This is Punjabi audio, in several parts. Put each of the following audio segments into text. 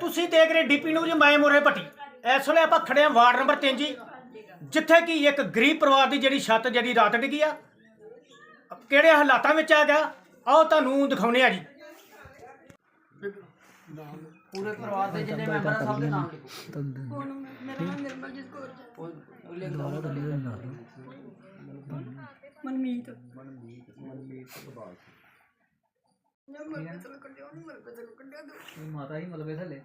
ਤੁਸੀਂ ਦੇਖ ਰਹੇ ਡੀਪੀ ਨਿਊਜ਼ ਮੈਂ ਮੁਰੇ ਭੱਟੀ। ਇਸ ਵੇਲੇ ਆਪਾਂ ਖੜੇ ਹਾਂ ਵਾਰਡ ਨੰਬਰ 3 ਜੀ ਜਿੱਥੇ ਕਿ ਇੱਕ ਗਰੀਬ ਪਰਿਵਾਰ ਦੀ ਜਿਹੜੀ ਛੱਤ ਜਿਹੜੀ ਰਾਤ ਡਿੱਗੀ ਆ ਕਿਹੜੇ ਹਾਲਾਤਾਂ ਵਿੱਚ ਆ ਗਿਆ? ਆਓ ਤੁਹਾਨੂੰ ਦਿਖਾਉਣੇ ਆ ਜੀ। ਪੂਰੇ ਪਰਿਵਾਰ ਦੇ ਜਿੰਨੇ ਮੈਂਬਰ ਆ ਸਭ ਦੇ ਨਾਮ ਲਿਖੋ। ਮੇਰਾ ਨਾਮ ਨਿਰਮਲਜੀਤ ਕੌਰ ਜੀ। ਉਹ- ਉਹ ਲਿਖ ਦਿਓ ਮਨਮੀਤ। ਮੈਂ ਮਰ ਬਦਲ ਕੱਢਿਆ ਉਹਨੂੰ ਮਰ ਬਦਲ ਕੱਢਿਆ ਦੋ ਮਾਤਾ ਹੀ ਮਲਬੇ ਥੱਲੇ।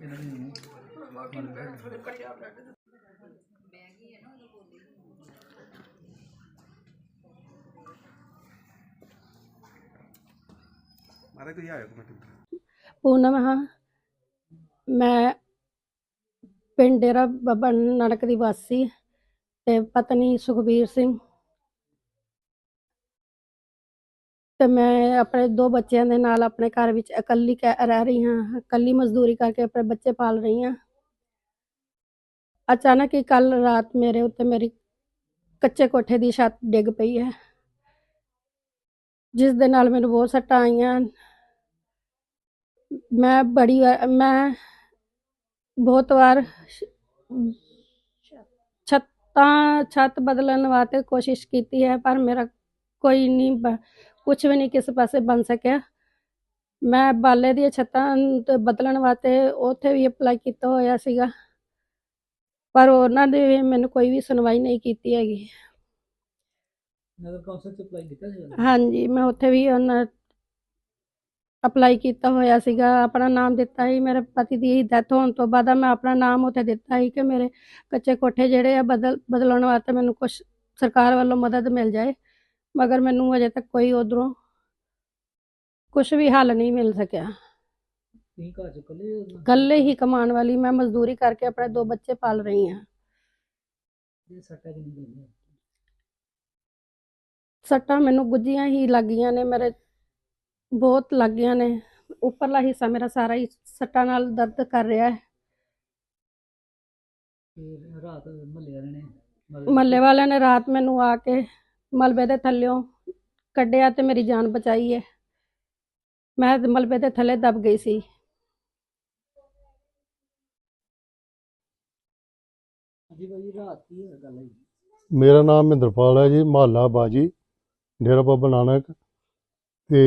ਇਹਨਾਂ ਦੀ ਨੂੰਹ। ਬਾਕੀ ਨੂੰ ਬੈਠ ਥੋੜੇ ਕੱਢਿਆ ਬੈਠ ਮਾਰੇ ਕੋਈ ਆਇਆ ਕਮੈਂਟ ਪੂਨਮ ਹਾਂ। ਮੈਂ ਪਿੰਡ ਡੇਰਾ ਬਾਬਾ ਨਾਨਕ ਦੀ ਵਾਸੀ ਤੇ ਪਤਨੀ ਸੁਖਬੀਰ ਸਿੰਘ। ਤੇ ਮੈਂ ਆਪਣੇ ਦੋ ਬੱਚਿਆਂ ਦੇ ਨਾਲ ਆਪਣੇ ਘਰ ਵਿੱਚ ਇਕੱਲੀ ਕਹਿ- ਰਹਿ ਰਹੀ ਹਾਂ, ਇਕੱਲੀ ਮਜ਼ਦੂਰੀ ਕਰਕੇ ਆਪਣੇ ਬੱਚੇ ਪਾਲ ਰਹੀ ਹਾਂ। ਅਚਾਨਕ ਹੀ ਕੱਲ ਰਾਤ ਮੇਰੇ ਉੱਤੇ ਮੇਰੀ ਕੱਚੇ ਕੋਠੇ ਦੀ ਛੱਤ ਡਿੱਗ ਪਈ ਹੈ। ਜਿਸ ਦੇ ਨਾਲ ਮੈਨੂੰ ਬਹੁਤ ਸੱਟਾਂ ਆਈਆਂ। ਮੈਂ ਬੜੀ ਵਾਰ ਮੈਂ ਬਹੁਤ ਵਾਰ ਸ਼- ਛੱਤਾਂ, ਛੱਤ ਬਦਲਣ ਵਾਸਤੇ ਕੋਸ਼ਿਸ਼ ਕੀਤੀ ਹੈ, ਪਰ ਮੇਰਾ ਕੋਈ ਨਹੀਂ ਕੁਝ ਵੀ ਨਹੀਂ ਕਿਸੇ ਪਾਸੇ ਬਣ ਸਕਿਆ। ਮੈਂ ਬਾਲੇ ਦੀਆਂ ਛੱਤਾਂ ਬਦਲਣ ਵਾਸਤੇ ਉੱਥੇ ਵੀ ਅਪਲਾਈ ਕੀਤਾ ਹੋਇਆ ਸੀਗਾ। ਪਰ ਉਹਨਾਂ ਦੇ ਵੀ ਮੈਨੂੰ ਕੋਈ ਵੀ ਸੁਣਵਾਈ ਨਹੀਂ ਕੀਤੀ ਹੈਗੀ। ਨਗਰ ਕੌਂਸਲ ਚ ਅਪਲਾਈ ਕੀਤਾ ਸੀ ਹਾਂਜੀ ਮੈਂ ਉੱਥੇ ਵੀ ਉਹਨਾਂ ਅਪਲਾਈ ਕੀਤਾ ਹੋਇਆ ਸੀਗਾ। ਆਪਣਾ ਨਾਮ ਦਿੱਤਾ ਸੀ ਮੇਰੇ ਪਤੀ ਦੀ ਡੈਥ ਹੋਣ ਤੋਂ ਬਾਅਦ ਮੈਂ ਆਪਣਾ ਨਾਮ ਉੱਥੇ ਦਿੱਤਾ ਸੀ ਕਿ ਮੇਰੇ ਕੱਚੇ ਕੋਠੇ ਜਿਹੜੇ ਆ ਬਦਲ ਬਦਲਾਉਣ ਵਾਸਤੇ ਮੈਨੂੰ ਕੁਝ ਸਰਕਾਰ ਵੱਲੋਂ ਮਦਦ ਮਿਲ ਜਾਏ। ਮਗਰ ਮੈਨੂੰ ਅਜੇ ਤੱਕ ਕੋਈ ਉਧਰੋਂ ਕੁਝ ਵੀ ਹੱਲ ਨਹੀਂ ਮਿਲ ਸਕਿਆ। ਘਰ ਚ ਇਕੱਲੇ ਇਕੱਲੇ ਹੀ ਕਮਾਉਣ ਵਾਲੀ ਮੈਂ ਮਜ਼ਦੂਰੀ ਕਰਕੇ ਆਪਣੇ ਦੋ ਬੱਚੇ ਪਾਲ ਰਹੀ ਹਾਂ। ਇਹ ਸੱਟਾਂ ਕਿੰਨੀ ਗਈਆਂ ਸੱਟਾਂ ਮੈਨੂੰ ਗੁੱਜੀਆਂ ਹੀ ਲੱਗੀਆਂ ਨੇ ਮੇਰੇ ਬਹੁਤ ਲੱਗੀਆਂ ਨੇ। ਉੱਪਰਲਾ ਹਿੱਸਾ ਮੇਰਾ ਸਾਰਾ ਹੀ ਸੱਟਾਂ ਨਾਲ ਦਰਦ ਕਰ ਰਿਹਾ ਹੈ। ਤੇ ਰਾਤ ਮਹੱਲੇ ਵਾਲੇ ਨੇ ਮਹੱਲੇ ਵਾਲਿਆਂ ਨੇ ਰਾਤ ਮੈਨੂੰ ਆ ਕੇ ਮਲਬੇ ਦੇ ਥੱਲਿਓਂ ਕੱਢਿਆ ਤੇ ਮੇਰੀ ਜਾਨ ਬਚਾਈ ਹੈ ਮੈਂ ਮਲਬੇ ਦੇ ਥੱਲੇ ਦਬ ਗਈ ਸੀ। ਮੇਰਾ ਨਾਮ ਮਹਿੰਦਰਪਾਲ ਹੈ ਜੀ ਮਹੱਲਾ ਬਾਜੀ ਡੇਰਾ ਬਾਬਾ ਨਾਨਕ। ਤੇ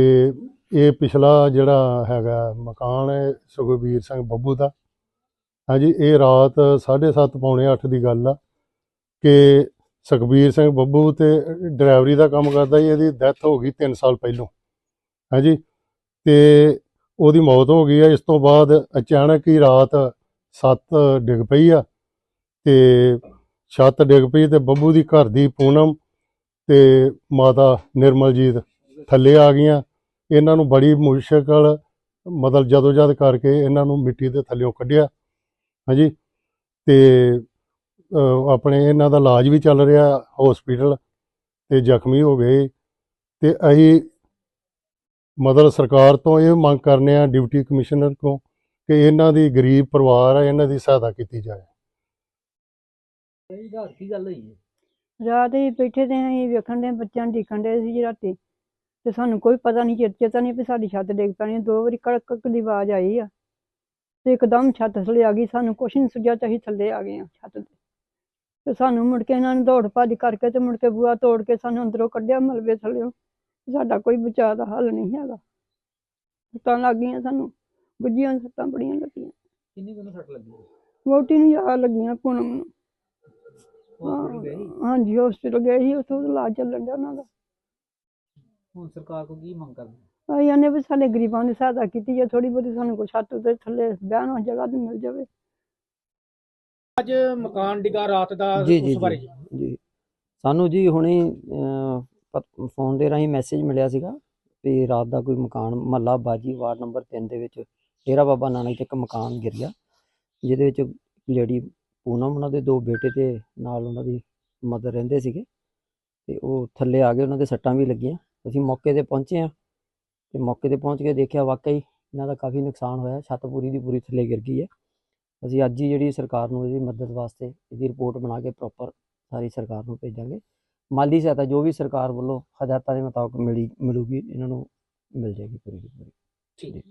ਇਹ ਪਿਛਲਾ ਜਿਹੜਾ ਹੈਗਾ ਮਕਾਨ ਹੈ ਸੁਖਬੀਰ ਸਿੰਘ ਬੱਬੂ ਦਾ। ਹਾਂਜੀ ਇਹ ਰਾਤ 7:30 ਪੌਣੇ 8 ਦੀ ਗੱਲ ਆ ਕਿ ਸੁਖਬੀਰ ਸਿੰਘ ਬੱਬੂ ਤੇ ਡਰਾਈਵਰੀ ਦਾ ਕੰਮ ਕਰਦਾ ਜੀ, ਇਹਦੀ ਡੈਥ ਹੋ ਗਈ 3 ਸਾਲ ਪਹਿਲੋਂ। ਹਾਂਜੀ, ਤੇ ਉਹਦੀ ਮੌਤ ਹੋ ਗਈ ਆ, ਇਸ ਤੋਂ ਬਾਅਦ ਅਚਾਨਕ ਹੀ ਰਾਤ 7 ਡਿੱਗ ਪਈ ਆ, ਤੇ ਛੱਤ ਡਿੱਗ ਪਈ ਤੇ ਬੱਬੂ ਦੀ ਘਰ ਦੀ ਪੂਨਮ ਤੇ ਮਾਤਾ ਨਿਰਮਲਜੀਤ ਥੱਲੇ ਆ ਗਈਆਂ। ਇਹਨਾਂ ਨੂੰ ਬੜੀ ਮੁਸ਼ਕਲ, ਮਤਲਬ ਜਦੋਂ ਜਦ ਕਰਕੇ ਇਹਨਾਂ ਨੂੰ ਮਿੱਟੀ ਦੇ ਥੱਲਿਓਂ ਕੱਢਿਆ। ਹਾਂਜੀ, ਤੇ ਆਪਣੇ ਇਹਨਾਂ ਦਾ ਇਲਾਜ ਵੀ ਚੱਲ ਰਿਹਾ ਹਸਪੀਟਲ ਤੇ ਜ਼ਖਮੀ ਹੋ ਗਏ। ਤੇ ਅਸੀਂ ਮਤਲਬ ਸਰਕਾਰ ਤੋਂ ਇਹ ਮੰਗ ਕਰਨੇ ਆ ਡਿਊਟੀ ਕਮਿਸ਼ਨਰ ਤੋਂ ਕਿ ਇਹਨਾਂ ਦੀ ਗਰੀਬ ਪਰਿਵਾਰ ਆ ਇਹਨਾਂ ਦੀ ਸਹਾਇਤਾ ਕੀਤੀ ਜਾਏ। ਇਹ ਰਾਤ ਕੀ ਗੱਲ ਹੋਈ ਹੈ? ਰਾਤ ਹੀ ਬੈਠੇ ਤੇ ਅਸੀਂ ਵੇਖਣ ਦੇ ਬੱਚਿਆਂ ਨੂੰ ਦੇਖਣ ਦੇ ਸੀ ਰਾਤੀ। ਤੇ ਸਾਨੂੰ ਕੋਈ ਪਤਾ ਨਹੀਂ ਚੇਤਾ ਨਹੀਂ ਵੀ ਸਾਡੀ ਛੱਤ ਡਿੱਗ ਪੈਣੀ। ਦੋ ਵਾਰੀ ਕੜਕ ਕੜਕ ਦੀ ਆਵਾਜ਼ ਆਈ ਆ। ਤੇ ਇੱਕਦਮ ਛੱਤ ਥੱਲੇ ਆ ਗਈ। ਸਾਨੂੰ ਕੁਛ ਨਹੀਂ ਸੁਝਿਆ ਤੇ ਅਸੀਂ ਥੱਲੇ ਆ ਗਏ ਆ ਛੱਤ ਤੇ ਸਾਨੂੰ ਮੁੜ ਕੇ ਇਹਨਾਂ ਨੇ ਦੌੜ ਭੱਜ ਕਰਕੇ ਤੇ ਮੁੜ ਕੇ ਬੂਆ ਤੋੜ ਕੇ ਸਾਨੂੰ ਅੰਦਰੋਂ ਕੱਢਿਆ ਮਲਬੇ ਥੱਲਿਓ। ਸਾਡਾ ਕੋਈ ਬਚਾਅ ਦਾ ਹੱਲ ਨਹੀਂ ਹੈਗਾ। ਸੱਟਾਂ ਲੱਗ ਗਈਆਂ ਸਾਨੂੰ। ਗੁੱਜੀਆਂ ਸੱਟਾਂ ਬੜੀਆਂ ਲੱਗੀਆਂ। ਕਿੰਨੀ ਕੁ ਸੱਟ ਲੱਗੀ ਵੋਟੀ ਨੂੰ ਜ਼ਿਆਦਾ ਲੱਗੀਆਂ ਪੂਨਮ ਨੂੰ। ਸੀ? ਹਾਂਜੀ ਹਸਪੀਟਲ ਗਏ ਸੀ। ਉੱਥੋਂ ਇਲਾਜ ਚੱਲਣ ਡਿਆ ਉਹਨਾਂ ਦਾ। ਹੁਣ ਸਰਕਾਰ ਕੋ ਕੀ ਮੰਗ ਕਰਦੇ? ਅਸੀਂ ਕਹਿੰਦੇ ਵੀ ਸਾਡੇ ਗਰੀਬਾਂ ਦੀ ਸਹਾਇਤਾ ਕੀਤੀ ਜੇ ਥੋੜੀ ਬਹੁਤੀ ਸਾਨੂੰ ਕੋਈ ਛੱਤ ਉੱਤੇ ਥੱਲੇ ਬਹਿਣ ਨੂੰ ਜਗ੍ਹਾ ਤੇ ਮਿਲ ਜਾਵੇ। ਅੱਜ ਮਕਾਨ ਡਿੱਗਾ ਰਾਤ ਦਾ ਜੀ ਜੀ ਉਸ ਬਾਰੇ। ਜੀ ਜੀ। ਸਾਨੂੰ ਜੀ ਹੁਣੇ ਫੋਨ ਦੇ ਰਾਹੀਂ ਮੈਸੇਜ ਮਿਲਿਆ ਸੀਗਾ ਵੀ ਰਾਤ ਦਾ ਕੋਈ ਮਕਾਨ ਮਹੱਲਾ ਬਾਜੀ ਵਾਰਡ ਨੰਬਰ 3 ਦੇ ਵਿੱਚ ਡੇਰਾ ਬਾਬਾ ਨਾਨਕ 'ਚ ਇੱਕ ਮਕਾਨ ਗਿਰ ਗਿਆ ਜਿਹਦੇ ਵਿੱਚ ਲੇਡੀ ਪੂਨਮ ਉਹਨਾਂ ਦੇ ਦੋ ਬੇਟੇ ਤੇ ਨਾਲ ਉਹਨਾਂ ਦੀ ਮਦਰ ਰਹਿੰਦੇ ਸੀਗੇ ਤੇ ਉਹ ਥੱਲੇ ਆ ਗਏ ਉਹਨਾਂ ਦੇ ਸੱਟਾਂ ਵੀ ਲੱਗੀਆਂ। ਅਸੀਂ ਮੌਕੇ ਤੇ ਪਹੁੰਚੇ ਆ ਤੇ ਮੌਕੇ ਤੇ ਪਹੁੰਚ ਕੇ ਦੇਖਿਆ ਵਾਕਈ ਇਹਨਾਂ ਦਾ ਕਾਫੀ ਨੁਕਸਾਨ ਹੋਇਆ ਛੱਤ ਪੂਰੀ ਦੀ ਪੂਰੀ ਥੱਲੇ ਗਿਰ ਗਈ ਹੈ। ਅਸੀਂ ਅੱਜ ਹੀ ਜਿਹੜੀ ਸਰਕਾਰ ਨੂੰ ਇਹਦੀ ਮਦਦ ਵਾਸਤੇ ਇਹਦੀ ਰਿਪੋਰਟ ਬਣਾ ਕੇ ਪ੍ਰੋਪਰ ਸਾਰੀ ਸਰਕਾਰ ਨੂੰ ਭੇਜਾਂਗੇ। ਮਾਲੀ ਸਹਾਇਤਾ ਜੋ ਵੀ ਸਰਕਾਰ ਵੱਲੋਂ ਹਦਾਇਤਾਂ ਦੇ ਮੁਤਾਬਕ ਮਿਲੀ, ਮਿਲੂਗੀ, ਇਹਨਾਂ ਨੂੰ ਮਿਲ ਜਾਏਗੀ ਪੂਰੀ ਦੀ ਪੂਰੀ। ਠੀਕ।